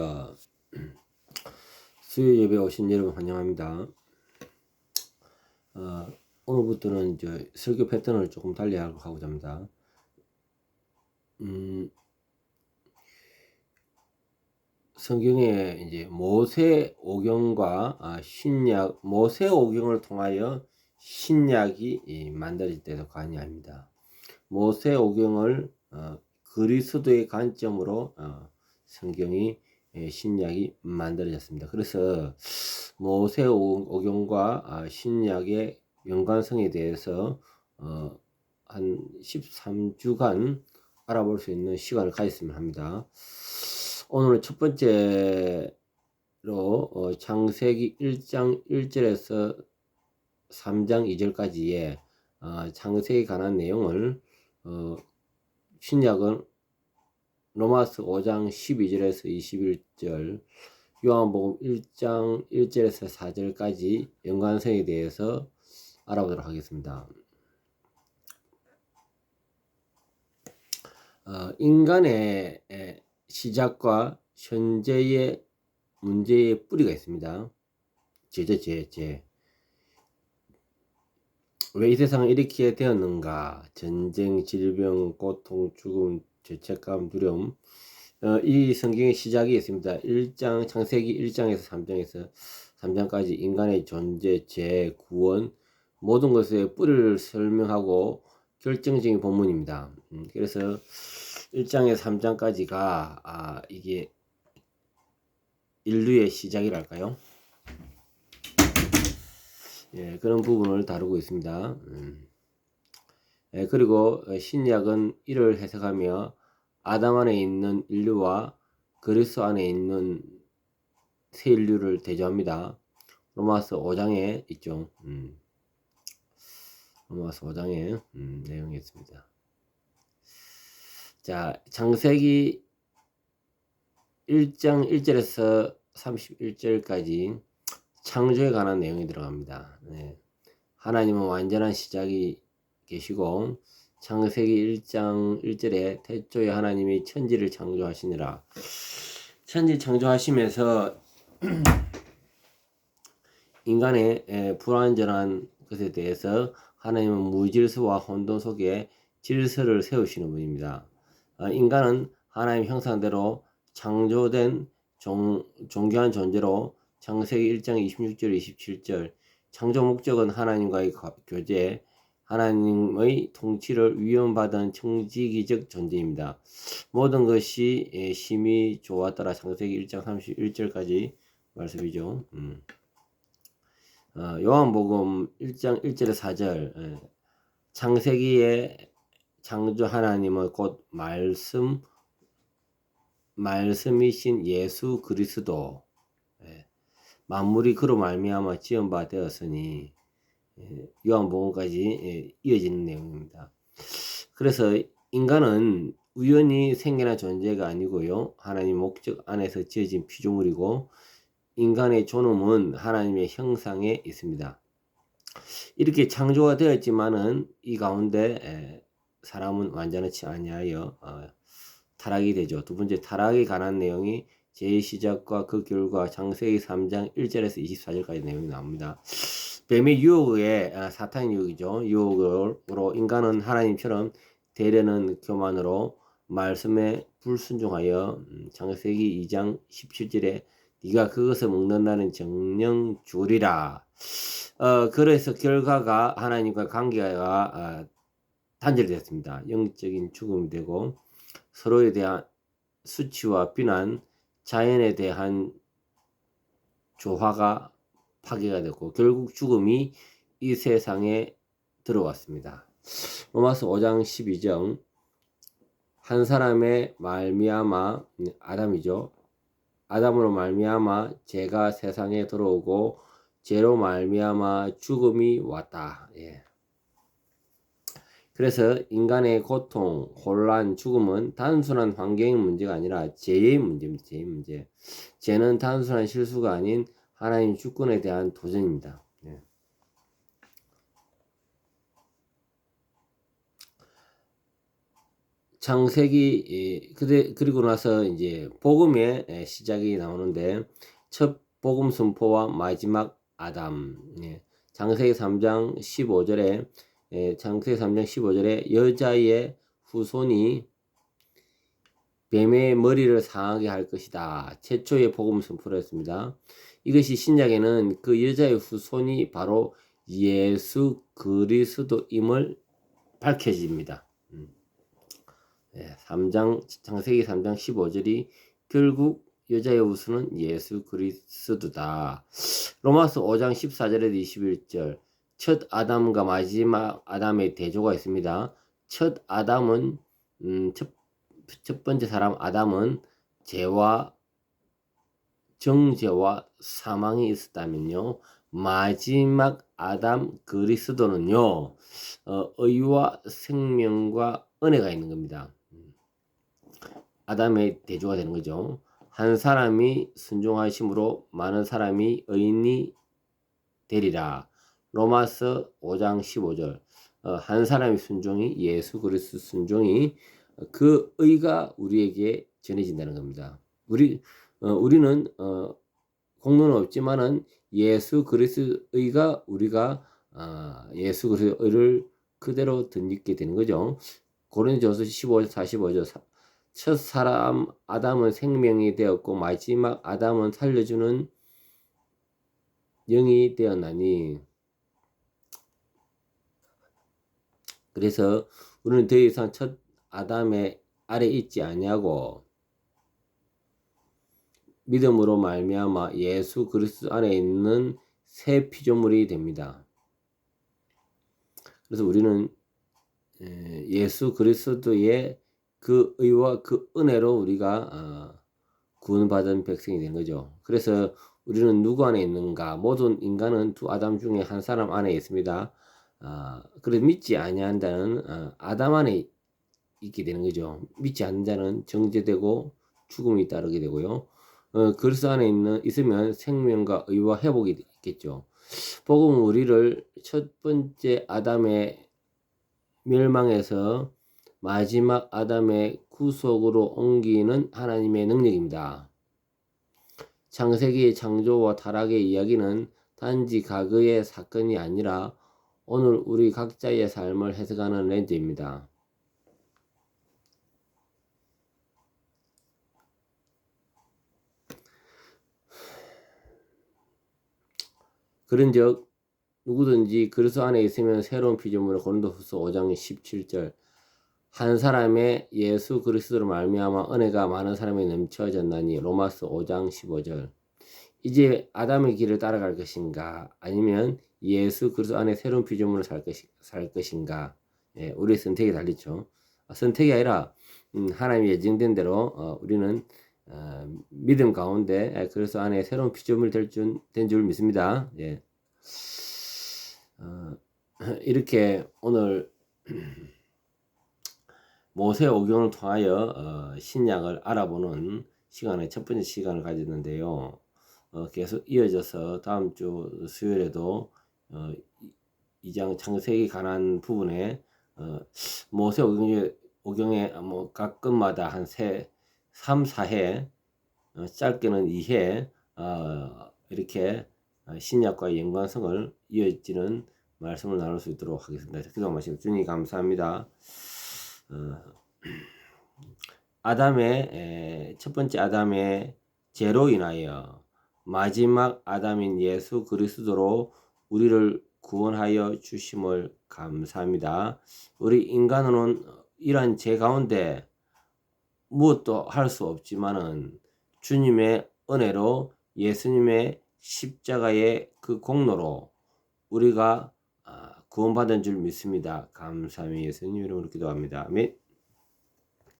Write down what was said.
할렐루야. 수요 예배 오신 여러분 환영합니다. 어, 오늘부터는 이제 설교 패턴을 조금 달리 하고자 합니다. 음, 성경에 이제 모세 오경과 아, 신약, 모세 오경을 통하여 신약이 만들어질 때도 관여합니다. 모세 오경을 어, 그리스도의 관점으로 어, 성경이 예, 신약이 만들어졌습니다. 그래서 모세 오경과 아, 신약의 연관성에 대해서 어, 한 13주간 알아볼 수 있는 시간을 가졌으면 합니다. 오늘 첫 번째로 어, 창세기 1장 1절에서 3장 2절까지의 창세기 관한 내용을 신약은 로마스 5장 12절에서 21절, 요한복음 1장 1절에서 4절까지 연관성에 대해서 알아보도록 하겠습니다. 어, 인간의 시작과 현재의 문제의 뿌리가 있습니다. 죄죠, 죄, 죄. 왜이 세상을 이렇게 되었는가? 전쟁, 질병, 고통, 죽음, 죄책감, 두려움. 어, 이 성경의 시작이 있습니다. 1장, 창세기 1장에서 3장에서 3장까지 인간의 존재, 죄, 구원, 모든 것의 뿌리를 설명하고 결정적인 본문입니다. 음, 그래서 1장에서 3장까지가, 아, 이게 인류의 시작이랄까요? 예, 그런 부분을 다루고 있습니다. 음. 예, 그리고 신약은 이를 해석하며 아담 안에 있는 인류와 그리스도 안에 있는 새 인류를 대조합니다. 로마서 5장에 있죠. 음. 로마서 5장에 음, 내용이 있습니다. 자, 창세기 1장 1절에서 31절까지 창조에 관한 내용이 들어갑니다. 네. 하나님은 완전한 시작이 계시고 창세기 1장 1절에 태초에 하나님이 천지를 창조하시니라. 천지 창조하시면서 인간의 불완전한 것에 대해서 하나님은 무질서와 혼돈 속에 질서를 세우시는 분입니다. 어, 인간은 하나님 형상대로 창조된 종, 존귀한 존재로 창세기 1장 26절 27절 창조 목적은 하나님과의 교제 하나님의 통치를 위험받은 청지기적 존재입니다. 모든 것이 예, 심히 좋았더라. 창세기 1장 31절까지 말씀이죠. 음. 어, 요한복음 1장 1절에 4절 예. 창세기에 창조 하나님의 곧 말씀 말씀이신 예수 그리스도 예. 만물이 그로 말미암아 지은 바 되었으니 예, 요한복음까지 예, 이어지는 내용입니다. 그래서 인간은 우연히 생겨난 존재가 아니고요. 하나님 목적 안에서 지어진 피조물이고 인간의 존엄은 하나님의 형상에 있습니다. 이렇게 창조가 되었지만은 이 가운데 사람은 완전하지 아니하여 어, 타락이 되죠. 두 번째 타락에 관한 내용이 제2시작과 그 결과 장세기 3장 1절에서 24절까지 내용이 나옵니다. 뱀의 유혹에 아, 사탄 유혹이죠. 유혹으로 인간은 하나님처럼 대려는 교만으로 말씀에 불순종하여 음, 창세기 2장 17절에 네가 그것을 먹는다는 정령 죽으리라. 어, 그래서 결과가 하나님과 관계가 아, 단절되었습니다. 영적인 죽음이 되고 서로에 대한 수치와 비난, 자연에 대한 조화가 파괴가 됐고 결국 죽음이 이 세상에 들어왔습니다. 로마서 5장 12절 한 사람의 말미암아 아담이죠. 아담으로 말미암아 죄가 세상에 들어오고 죄로 말미암아 죽음이 왔다. 예. 그래서 인간의 고통, 혼란, 죽음은 단순한 환경의 문제가 아니라 죄의 문제입니다. 죄의 문제. 죄는 단순한 실수가 아닌 하나님 주권에 대한 도전입니다. 네. 창세기 예, 그대 그리고 나서 이제 복음의 예, 시작이 나오는데 첫 복음 선포와 마지막 아담 예, 창세기 3장 15절에 예, 창세기 3장 15절에 여자의 후손이 뱀의 머리를 상하게 할 것이다. 최초의 복음 선포를 했습니다. 이것이 신약에는 그 여자의 후손이 바로 예수 그리스도임을 밝혀집니다. 음. 네, 3장 창세기 3장 15절이 결국 여자의 후손은 예수 그리스도다. 로마서 5장 14절에도 21절 첫 아담과 마지막 아담의 대조가 있습니다. 첫 아담은 음, 첫, 첫 번째 사람 아담은 죄와 정죄와 사망이 있었다면요. 마지막 아담 그리스도는요. 어, 의와 생명과 은혜가 있는 겁니다. 아담의 대조가 되는 거죠. 한 사람이 순종하심으로 많은 사람이 의인이 되리라. 로마서 5장 15절. 어, 한 사람의 순종이 예수 그리스도 순종이 그 의가 우리에게 전해진다는 겁니다. 우리 어, 우리는 어, 공로는 없지만은 예수 그리스도의가 우리가 아, 예수 그리스도를 그대로 덧입게 되는 거죠. 고린도전서 15절 45절 첫 사람 아담은 생명이 되었고 마지막 아담은 살려주는 영이 되었나니 그래서 우리는 더 이상 첫 아담의 아래 있지 아니하고 믿음으로 말미암아 예수 그리스도 안에 있는 새 피조물이 됩니다. 그래서 우리는 예수 그리스도의 그 의와 그 은혜로 우리가 어, 구원받은 백성이 된 거죠. 그래서 우리는 누구 안에 있는가? 모든 인간은 두 아담 중에 한 사람 안에 있습니다. 아, 그래서 믿지 아니한다는 어, 아담 안에 있게 되는 거죠. 믿지 않는 자는 정죄되고 죽음이 따르게 되고요. 어, 그리스도 안에 있는 있으면 생명과 의와 회복이 있겠죠. 복음은 우리를 첫 번째 아담의 멸망에서 마지막 아담의 구속으로 옮기는 하나님의 능력입니다. 창세기의 창조와 타락의 이야기는 단지 과거의 사건이 아니라 오늘 우리 각자의 삶을 해석하는 렌즈입니다. 그런즉 누구든지 그리스도 안에 있으면 새로운 피조물을 고린도후서 5장 17절 한 사람의 예수 그리스도로 말미암아 은혜가 많은 사람이 넘쳐졌나니 로마서 5장 15절. 이제 아담의 길을 따라갈 것인가? 아니면 예수 그리스도 안에 새로운 피조물을 살, 것이, 살 것인가? 예, 우리의 선택이 달리죠. 아, 선택이 아니라 음, 하나님이 예정된 대로 어, 우리는 어, 믿음 가운데 그래서 안에 새로운 피조물 될줄 된 줄 믿습니다. 예. 어, 이렇게 오늘 모세 오경을 통하여 어, 신약을 알아보는 시간에 첫 번째 시간을 가졌는데요. 어, 계속 이어져서 다음 주 수요일에도 어, 이장 창세기 관한 부분에 어, 모세 오경에, 오경에 뭐 가끔마다 한세 3, 4회, 어, 짧게는 2회, 어, 이렇게 어, 신약과의 연관성을 이어지는 말씀을 나눌 수 있도록 하겠습니다. 기도 마시고 주님 감사합니다. 어, 아담의 에, 첫 번째 아담의 죄로 인하여 마지막 아담인 예수 그리스도로 우리를 구원하여 주심을 감사합니다. 우리 인간은 이러한 죄 가운데 무엇도 할 수 없지만은 주님의 은혜로 예수님의 십자가의 그 공로로 우리가 아, 구원받은 줄 믿습니다. 감사합니다. 예수님 이름으로 기도합니다. 아멘.